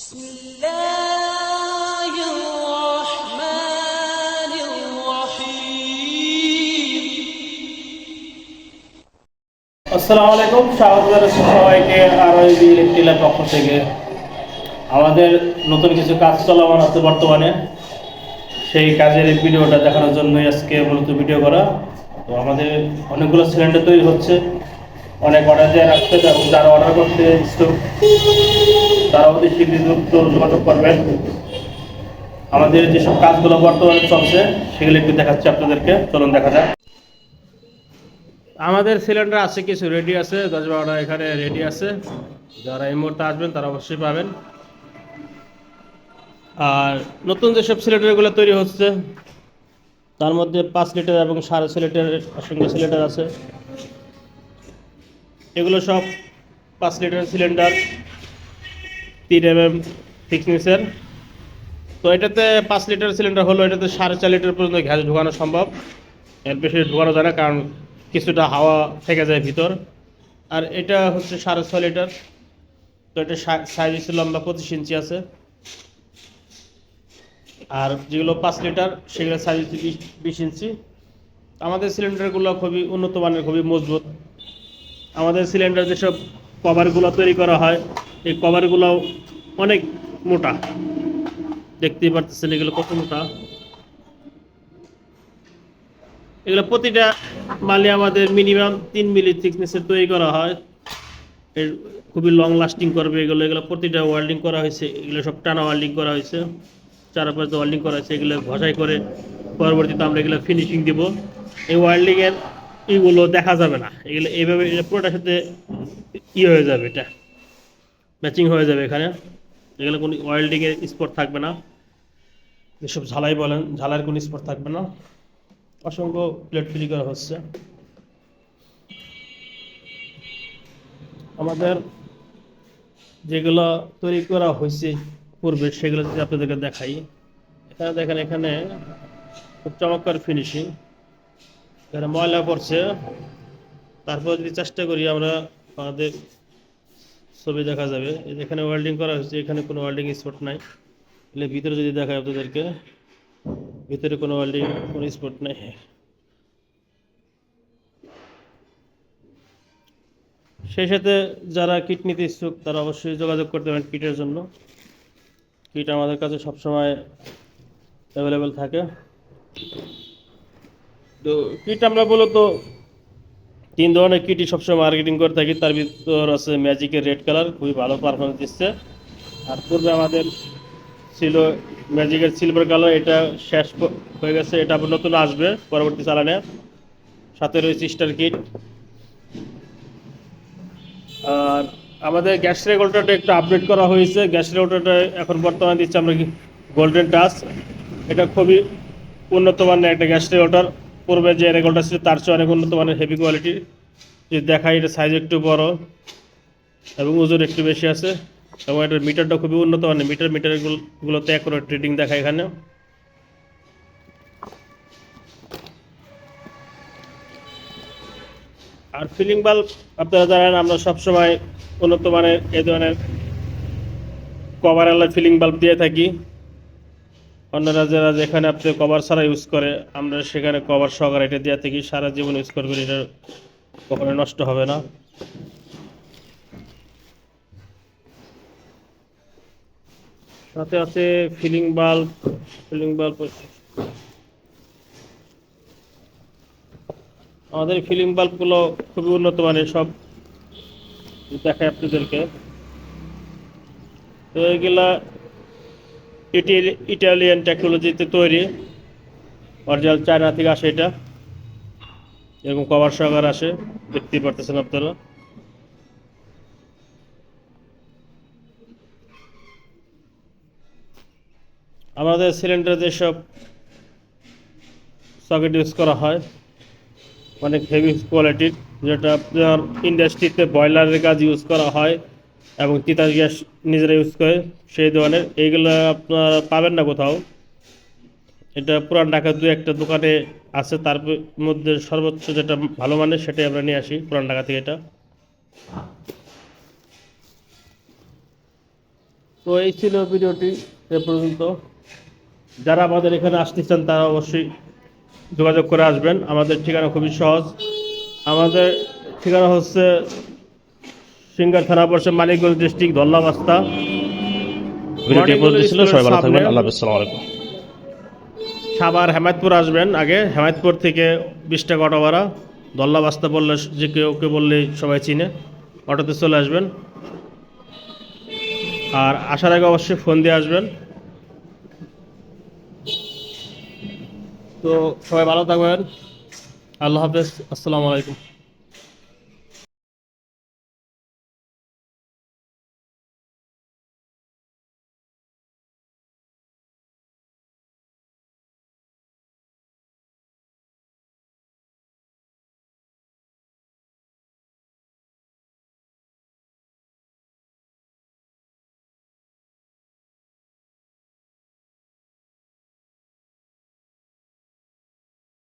بسم الله الرحمن الرحيم আসসালামু আলাইকুম স্বাগত জানাচ্ছি সবাইকে আরআইবি ইলেকট্রিকের পক্ষ থেকে আমাদের নতুন কিছু কাজ চলমান আছে বর্তমানে সেই কাজের এই ভিডিওটা দেখানোর জন্যই আজকে মূলত ভিডিও করা তো আমাদের অনেকগুলো সিলিন্ডার তৈরি হচ্ছে অনেক অর্ডার দিয়ে রাখতে এবং যারা অর্ডার করতে ইচ্ছুক তারা অতি শীঘ্রই দ্রুত যোগাযোগ করবেন। আমাদের যেসব কাজগুলো বর্তমানে চলছে, সেগুলো একটু দেখাচ্ছি আপনাদেরকে। চলুন দেখা যাক। আমাদের সিলিন্ডার আছে কিছু রেডি আছে, দশ বারোটা এখানে রেডি আছে। যারা এই মুহূর্তে আসবেন, তারা অবশ্যই পাবেন। আর নতুন যেসব সিলিন্ডারগুলো তৈরি হচ্ছে, তার মধ্যে পাঁচ লিটার এবং সাড়ে ছয় লিটারের অসংখ্য সিলিন্ডার আছে। এগুলো সব পাঁচ লিটার সিলিন্ডার, তিন এম এম থিকনেসের তো এটাতে পাঁচ লিটার সিলিন্ডার হলো, এটাতে সাড়ে চার লিটার পর্যন্ত গ্যাস ঢোকানো সম্ভব। এর বেশি ঢোকানো যায় না, কারণ কিছুটা হাওয়া থেকে যায় ভিতর। আর এটা হচ্ছে সাড়ে ছয় লিটার। তো এটা সাইজ হচ্ছে লম্বা পঁচিশ ইঞ্চি আছে। আর যেগুলো পাঁচ লিটার সেগুলো সাইজ হচ্ছে বিশ ইঞ্চি। আমাদের সিলিন্ডারগুলো খুবই উন্নত মানের, খুবই মজবুত। আমাদের সিলিন্ডার যেসব কভারগুলো তৈরি করা হয়, এই কভারগুলো অনেক মোটা। দেখতেই পারতেছেন এগুলো কত মোটা। এগুলো প্রতিটা মালে আমাদের মিনিমাম তিন মিলি থিকনেসের তৈরি করা হয়। এর খুবই লং লাস্টিং করবে এগুলো। এগুলো প্রতিটা ওয়েল্ডিং করা হয়েছে, এগুলো সব টানা ওয়েল্ডিং করা হয়েছে। চারপাশে ওয়েল্ডিং করা হয়েছে, এগুলো ঘষাই করে পরবর্তীতে আমরা এগুলো ফিনিশিং দিব। এই ওয়েল্ডিংয়ের ইগুলো দেখা যাবে না। এগুলো এইভাবে পুরোটার সাথে ই হয়ে যাবে এটা। ম্যাচিং হয়ে যাবে এখানে। এগুলো কোনো ওয়েল্ডিংয়ের স্পট থাকবে না। যেসব ঝালাই বলেন ঝালাইয়ের কোনো স্পট থাকবে না। অসংখ্য প্লেট তৈরি করা হচ্ছে। আমাদের যেগুলো তৈরি করা হয়েছে পূর্বে, সেগুলো যদি আপনাদেরকে দেখাই। এখানে দেখেন, এখানে খুব চমৎকার ফিনিশিং এখানে ময়লা পড়ছে, তারপর যদি চেষ্টা করি আমরা আমাদের ছবি দেখা যাবে। এখানে ওয়েল্ডিং করা হয়েছে, এখানে কোনো ওয়েল্ডিং স্পট নাই। এলে ভিতরে যদি দেখায় আপনাদেরকে, ভিতরে কোনো ওয়েল্ডিং কোনো স্পট নাই। সেই সাথে যারা কিট নিতে ইচ্ছুক, তারা অবশ্যই যোগাযোগ করতে পারেন কিটের জন্য। কিট আমাদের কাছে সবসময় অ্যাভেলেবেল থাকে। তো কিট আমরা মূলত তিন ধরনের কিটই সবসময় মার্কেটিং করে থাকি। তার ভিতর আছে ম্যাজিকের রেড কালার খুবই ভালো পারফরমেন্স দিচ্ছে। আর পূর্বে আমাদের ছিল ম্যাজিকের সিলভার কালার এটা শেষ হয়ে গেছে, এটা আবার নতুন আসবে পরবর্তী চালানে। সাথে রয়েছে স্টার কিট আর আমাদের গ্যাস রেগুলেটরটা একটু আপডেট করা হয়েছে। গ্যাস রেগুলেটরটা এখন বর্তমানে দিচ্ছে আমরা গোল্ডেন টাচ এটা খুবই উন্নত মানের একটা গ্যাস রেগুলেটর পূর্বে যে রেগুলেটর ছিল, তার চেয়ে অনেক উন্নত মানের হেভি কোয়ালিটির যদি দেখায় এটা সাইজ একটু বড় এবং ওজন একটু বেশি আছে এবং এটার মিটারটা খুবই উন্নত মানের। মিটার মিটারগুলোতে অ্যাকুরেট ট্রেডিং দেখায় এখানে। আর ফিলিং বাল্ব আপনারা জানেন, আমরা সবসময় উন্নত মানের এই ধরনের কভার আলা ফিলিং বাল্ব দিয়ে থাকি। অন্যরা যারা যেখানে আপনি কভার ছাড়া ইউজ করে, আমরা সেখানে কভার সহকারে এটা দিয়ে থাকি, সারা জীবন ইউজ করবেন এটা কখনো নষ্ট হবে না। সাথে আছে ফিলিং বাল্ব ফিলিং বাল্ব আমাদের ফিলিং বাল্বগুলো খুবই উন্নত মানের সব। দেখায় আপনাদেরকে। তো এগুলা ইটালিয়ান টেকনোলজিতে তৈরি। অরিজিনাল চায়না থেকে আসে এটা। এরকম কভার সহকার আসে। দেখতেই পারতেছেন আপনারা। আমাদের সিলিন্ডার যেসব সকেট ইউজ করা হয়, অনেক হেভি কোয়ালিটির যেটা আপনার ইন্ডাস্ট্রিতে বয়লারের কাজ ইউজ করা হয়। এবং তিতাস গ্যাস নিজেরা ইউজ করে সেই ধরনের। এইগুলো আপনারা পাবেন না কোথাও। এটা পুরান ঢাকা দু একটা দোকানে আছে, তার মধ্যে সর্বোচ্চ যেটা ভালো মানের সেটাই আমরা নিয়ে আসি, পুরান ঢাকা থেকে এটা। তো এই ছিল ভিডিওটি এ পর্যন্ত। যারা আমাদের এখানে আসতে চান, তারা অবশ্যই যোগাযোগ করে আসবেন। আমাদের ঠিকানা খুবই সহজ। আমাদের ঠিকানা হচ্ছে সিঙ্গার থানা পড়ছে মানিকগঞ্জ ডিস্ট্রিক্ট ধল্লাবাস্তা। ভিডিওটি এ পর্যন্ত ছিল সবাই ভালো থাকবেন আল্লাহ হাফেজ আসসালামু আলাইকুম। সাভার হেমায়তপুর আসবেন আগে। হেমায়তপুর থেকে বিশ টাকা অটো ভাড়া দল্লা বাস্তা বললে যে কেউ কে বললে সবাই চিনে। অটোতে চলে আসবেন। আর আসার আগে অবশ্যই ফোন দিয়ে আসবেন। তো সবাই ভালো থাকবেন। আল্লাহ হাফেজ আসসালামু আলাইকুম।